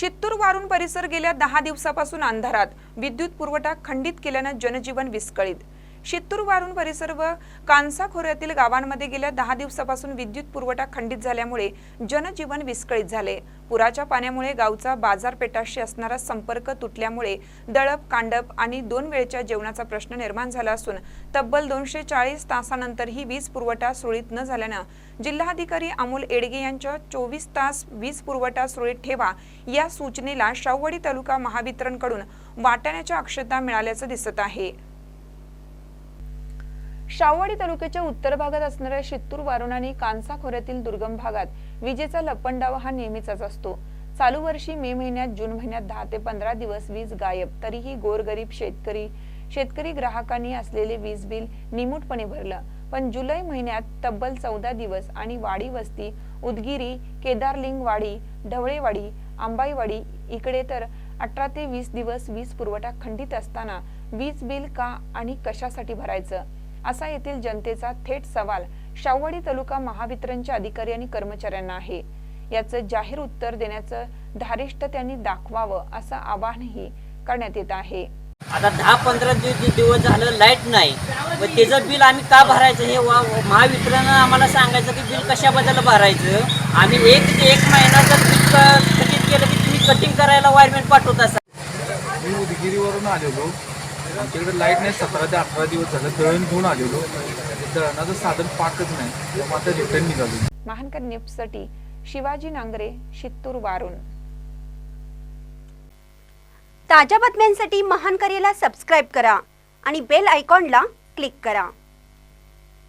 शित्तूर वारून परिसर गेल्या दहा दिवसापासून अंधारात. विद्युत पुरवठा खंडित केल्यानं जनजीवन विस्कळीत. शित्तूर वारून परिसर व कांसा खोऱ्यातील गावांमध्ये गेल्या दहा दिवसापासून विद्युत पुरवठा खंडित झाल्यामुळे जनजीवन विस्कळीत झाले. पुराच्या पाण्यामुळे गावचा बाजारपेठाशी असणारा संपर्क तुटल्यामुळे दळप कांडप आणि दोन वेळच्या जेवणाचा प्रश्न निर्माण झाला असून तब्बल दोनशे चाळीस तासानंतरही वीज पुरवठा सुरळीत न झाल्यानं जिल्हाधिकारी अमोल एडगे यांच्या चोवीस तास वीज पुरवठा सुरळीत ठेवा या सूचनेला शाहूवाडी तालुका महावितरणकडून वाटाण्याच्या अक्षता मिळाल्याचं दिसत आहे. शाहूवाडी तालुक्याच्या उत्तर भागात असणाऱ्या शित्तूर वारुण आणि कांसा खोऱ्यातील दुर्गम भागात विजेचा लपंडावा हा नेहमीचाच असतो. चालू वर्षी मे महिन्यात जून महिन्यात दहा ते पंधरा दिवस वीज गायब. तरीही गोरगरीब शेतकरी शेतकरी ग्राहकांनी असलेले वीज बिल निमूटपणे भरलं. पण जुलै महिन्यात तब्बल चौदा दिवस आणि वाडी वस्ती उदगिरी केदारलिंग वाडी ढवळेवाडी आंबाईवाडी इकडे तर अठरा ते वीस दिवस वीज पुरवठा खंडित असताना वीज बिल का आणि कशासाठी भरायचं? असा येथील जनतेचा थेट सवाल शाहूवाडी तालुका महावितरणच्या अधिकारी आणि कर्मचाऱ्यांना आहे. याचं जाहीर उत्तर देण्याचं धारिष्ट त्यांनी दाखवावं असं आवाहनही करण्यात येत आहे. आता दहा पंधरा दिवस दिवस झालं लाइट नाही. मग त्याचं बिल आम्ही का भरायचं? हे वा महावितरणानं आम्हाला सांगायचं की बिल कशाबद्दल भरायचं? आम्ही एक ते एक महिना जर बिल क- थकीत केलं की तुम्ही कटिंग करायला वायरमेंट पाठवत असा मी उदगिरीवरून आलेलो. आमच्याकडे लाइट नाही सतरा ते अठरा दिवस झालं. दळण घेऊन आलेलो. दळणाचं साधन पाकच नाही. त्यामुळे आता रिटर्न निघालो. महानकर न्यूजसाठी शिवाजी नांगरे शित्तूर वारून. ताज्या बातम्यांसाठी महानकरेला सबस्क्राईब करा आणि बेल आयकॉनला क्लिक करा.